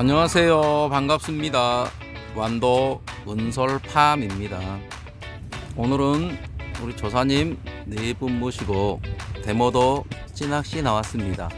안녕하세요. 반갑습니다. 완도 은솔팜입니다. 오늘은 우리 조사님 네 분 모시고 대모도 찌낚시 나왔습니다.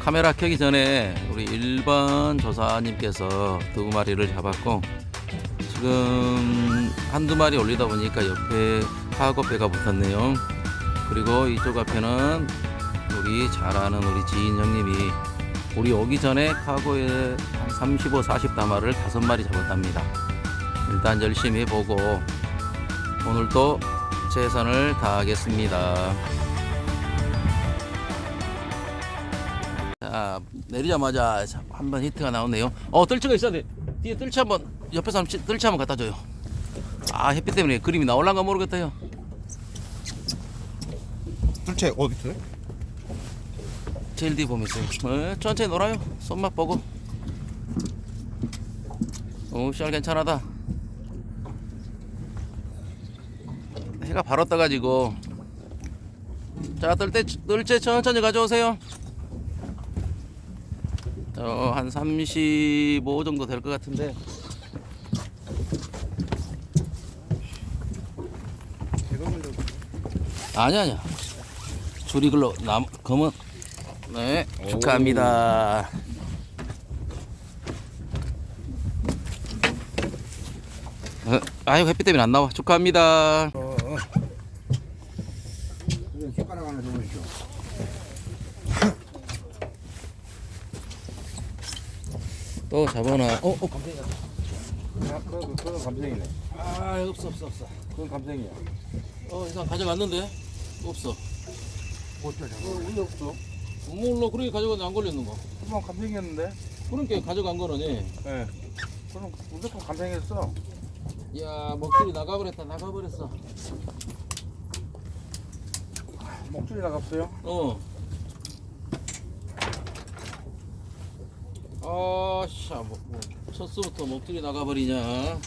카메라 켜기 전에 우리 1번 조사님께서 두 마리를 잡았고 지금 한두 마리 올리다 보니까 옆에 카고배가 붙었네요. 그리고 이쪽 앞에는 우리 잘 아는 우리 지인 형님이 우리 오기 전에 카고에 한 35, 40 다마를 다섯 마리 잡았답니다. 일단 열심히 해보고 오늘도 최선을 다하겠습니다. 자 내리자마자 한번 히트가 나오네요. 어 뜰채가 있어야 돼. 뒤에 뜰채 한번 한번 치- 뜰채 한번 갖다 줘요. 아 햇빛 때문에 그림이 나올란가 모르겠다요. 둘째 어디 있어요? 제일 뒤에 보면 있어요. 어, 천천히 놀아요. 손맛 보고. 오, 씨 괜찮하다. 해가 바로 떠가지고. 자, 뜰 때, 뜰때 천천히 가져오세요. 어, 한35 정도 될 것 같은데. 아니야, 아니야. 줄이 글로 남, 검은. 네, 축하합니다. 어, 아유 햇빛 때문에 안 나와. 축하합니다. 숟가락 하나 줘보시오. 또 잡아놔. 어, 어, 감생이야. 아, 그건, 그건 감생이네. 아, 없어, 없어, 없어. 그건 감생이야. 어, 이상 가져갔는데 없어. 어쩌 잡아? 어, 왜 없어? 몰라, 그렇게 가져갔는데 안 걸렸는 거. 그만 감생이었는데? 그러니까 가져간 거라니. 예. 네. 그럼 무조건 감생했어. 야, 먹줄이 나가버렸다, 나가버렸어. 목줄이 나갔어요? 어. 아샤, 뭐, 뭐, 첫수부터 먹줄이 나가버리냐?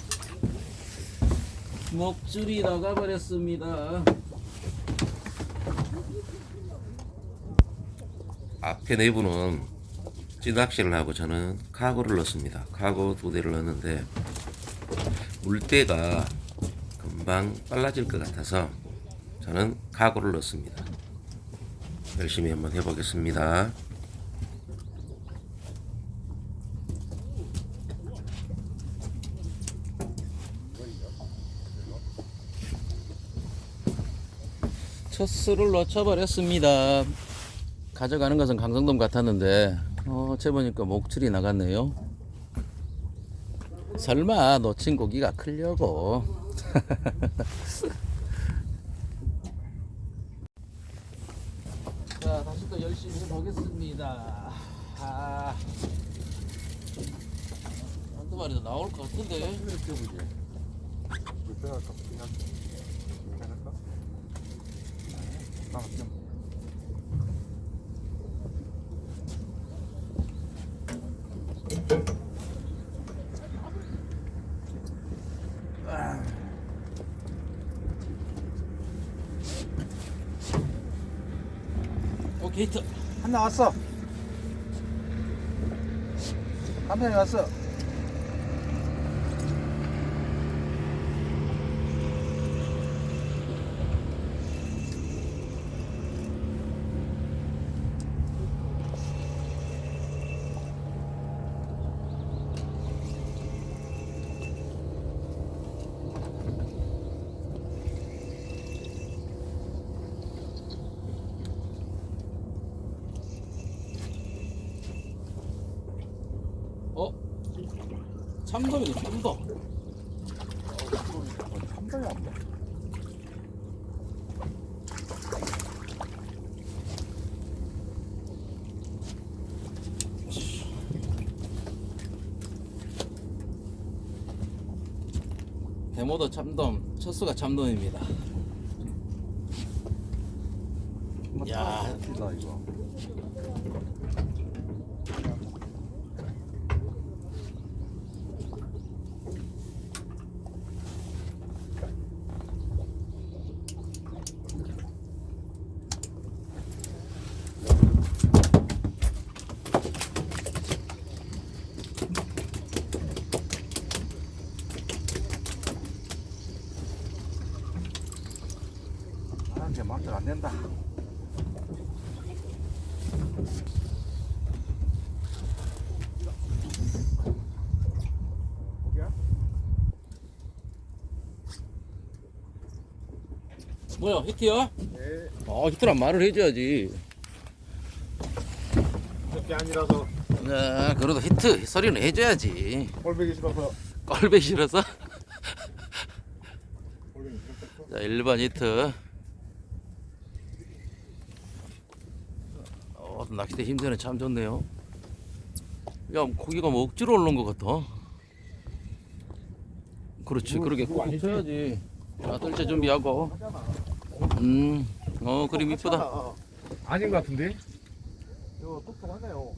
먹줄이 나가버렸습니다. 앞에 내부는 찌낚시를 하고 저는 카고를 넣습니다. 카고 두 대를 넣는데 물때가 금방 빨라질 것 같아서 저는 카고를 넣습니다. 열심히 한번 해보겠습니다. 첫 수를 놓쳐버렸습니다. 가져가는 것은 강성돔 같았는데, 어, 재보니까 목줄이 나갔네요. 설마 놓친 고기가 클려고. 자, 다시 또 열심히 해보겠습니다. 아, 한두 마리 더 나올 것 같은데. 이렇게 해보지. 몇 배가 할까? 그냥 몇 할까? 아, 그냥. 오 케이, 히트. 한. 감생이 왔어. 어? 참돔이네, 참돔. 한 번이 안 돼. 대모도 참돔, 첫수가 참돔입니다. 야. 나 이거. 거기야? 뭐야 히트야? 네. 어 히트란 말을 해줘야지 그게 아니라서 야 그래도 히트 소리는 해줘야지 꼴보기 싫어서 꼴배 싫어서. 자 1번 히트 낚싯대 힘드네 참 좋네요 야 고기가 뭐 억지로 올라온 것 같아 그렇지 그러게 꼭? 쳐야지 자 뜰채 준비하고 음어 그림 이쁘다 어. 아닌 것 같은데? 이거 똑똑하네요.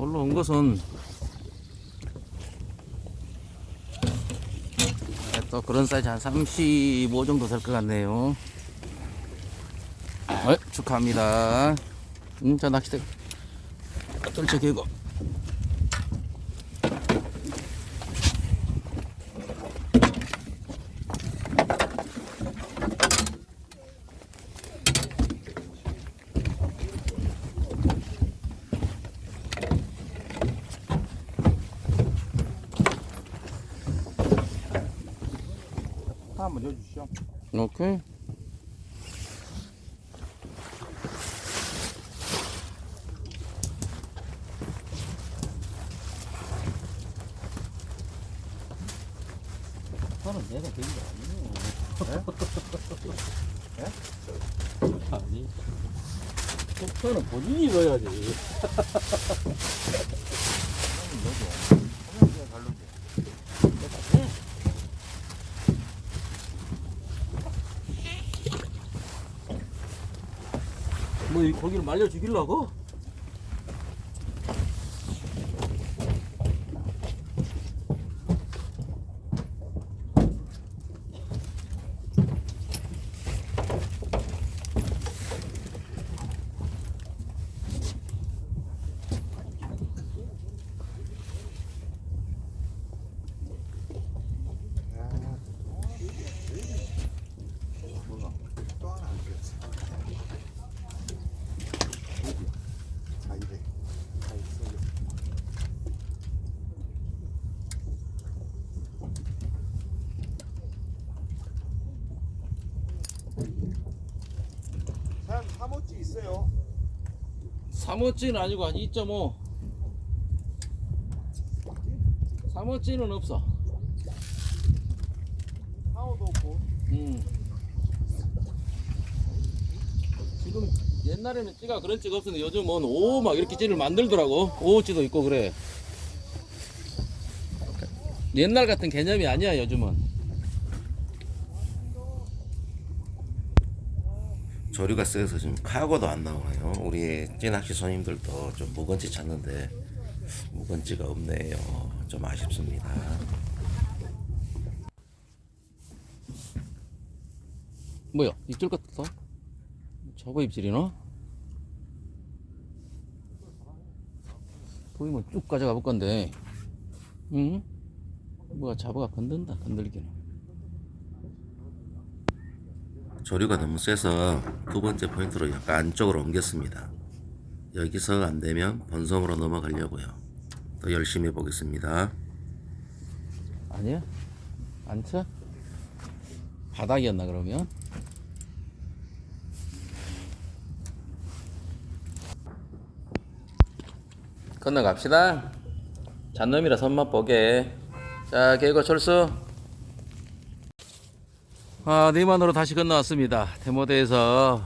올라온 것은 또 그런 사이즈 한 35 정도 될 것 같네요. 어, 축하합니다. 음, 자 낚싯대 뜰채 개고. 파 한번 넣어주시죠. 오케이. 나는 내가 된게 아니에요. 네? 아니. 속편은 본인이 넣어야지. 뭐 이 고기를 말려 죽이려고? 또 하나 안 꼈어. 자, 이래. 자, 있어. 한 3호찌 있어요. 3호찌는 아니고 한 2.5. 3호찌는 없어. 4호도 없고. 음. 지금 옛날에는 찌가 그런 찌가 없었는데 요즘은 5막 이렇게 찌를 만들더라고. 5호찌도 있고 그래. 옛날 같은 개념이 아니야 요즘은. 조류가 세서 지금 카고도 안 나와요. 우리 찌낚시 손님들도 좀 묵은지 찾는데 묵은지가 없네요. 좀 아쉽습니다. 뭐야 입질 같았어? 저거 입질이나? 보이면 쭉 가져가 볼 건데 응? 뭐가 잡아가 건든다 건들기는 조류가 너무 세서 두 번째 포인트로 약간 안쪽으로 옮겼습니다. 여기서 안 되면 본섬으로 넘어가려고요. 또 열심히 해보겠습니다. 아니야? 안 쳐? 바닥이었나 그러면? 건너갑시다 잔놈이라 손맛 보게 자 개고 철수 아 네만으로 다시 건너왔습니다. 대모대에서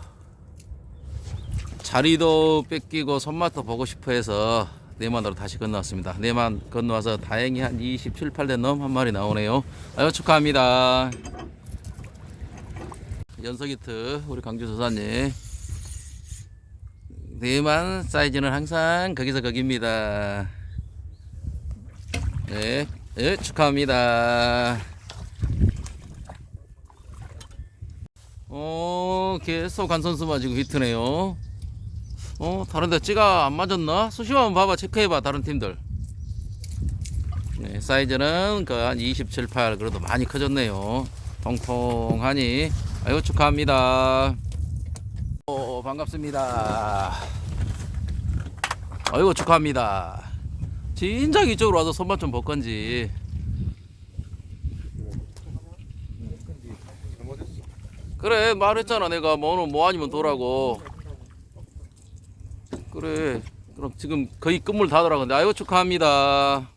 자리도 뺏기고 손맛도 보고 싶어 해서 네만으로 다시 건너왔습니다. 네만 건너와서 다행히 한 27, 8된 놈한 마리 나오네요. 아유 축하합니다. 연석 이트 우리 강주 조사님. 네만 사이즈는 항상 거기서 거기입니다. 네, 네 축하합니다 어 계속 간 선수만 지금 히트네요 어 다른데 찌가 안 맞았나? 수시만 봐봐 체크해봐 다른 팀들 네 예, 사이즈는 그 한 27, 8 그래도 많이 커졌네요. 통통하니 아유 축하합니다. 오 반갑습니다. 아이고 축하합니다. 진작 이쪽으로 와서 손맛 좀 볼 건지. 잘못했어. 그래 말했잖아 내가 뭐 오늘 뭐 아니면 도라고. 그래 그럼 지금 거의 끝물 다 돌아가는데 아이고 축하합니다.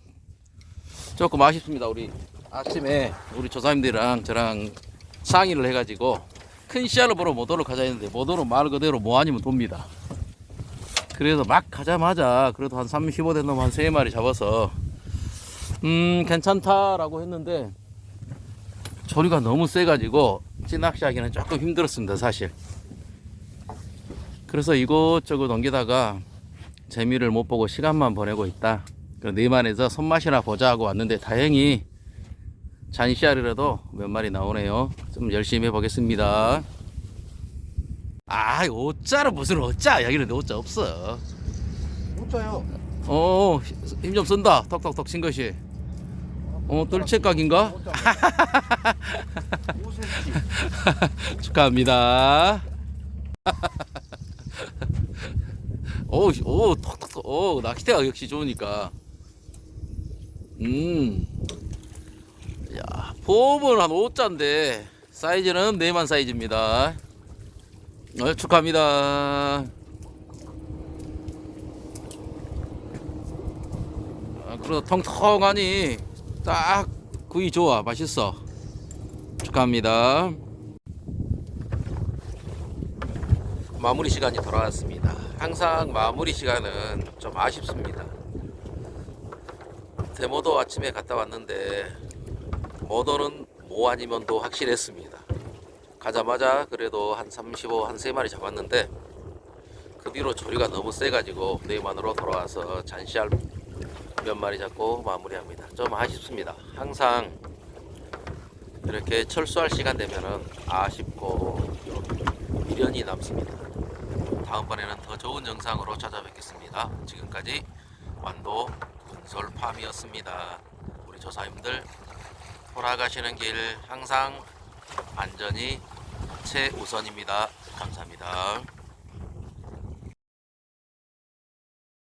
조금 아쉽습니다 우리 아침에 우리 조사님들이랑 저랑 상의를 해가지고 큰 씨알을 보러 모도를 가자 했는데 모도는 말 그대로 뭐 아니면 돕니다. 그래서 막 가자마자 그래도 한 35대 놈한 3마리 잡아서 음 괜찮다라고 했는데 조리가 너무 세가지고 찌낚시하기는 조금 힘들었습니다 사실. 그래서 이곳저곳 넘기다가 재미를 못 보고 시간만 보내고 있다. 네만에서 손맛이나 보자 하고 왔는데 다행히 잔씨알이라도 몇 마리 나오네요. 좀 열심히 해보겠습니다. 아 오짜는 무슨 오짜 여기는 오짜 없어. 못자요. 어힘 좀 쓴다. 톡톡톡 친 것이 어? 5cm. 축하합니다. 오, 오, 톡톡톡. 오, 낚시대가 역시 좋으니까. 음. 야, 폼은 한 5자인데, 사이즈는 네만 사이즈입니다. 어, 축하합니다. 아, 그래도 통통하니 딱 구이 좋아. 맛있어. 축하합니다. 마무리 시간이 돌아왔습니다. 항상 마무리 시간은 좀 아쉽습니다. 대모도 아침에 갔다 왔는데 모도는 뭐 아니면 도 확실했습니다. 가자마자 그래도 한 35, 한 3마리 잡았는데 그 뒤로 조리가 너무 세가지고 네만으로 돌아와서 잔시알 몇 마리 잡고 마무리합니다. 좀 아쉽습니다. 항상 이렇게 철수할 시간 되면은 아쉽고 미련이 남습니다. 다음번에는 더 좋은 영상으로 찾아뵙겠습니다. 지금까지 완도 군솔팜이었습니다. 우리 조사님들 돌아가시는 길 항상 안전이 최우선입니다. 감사합니다.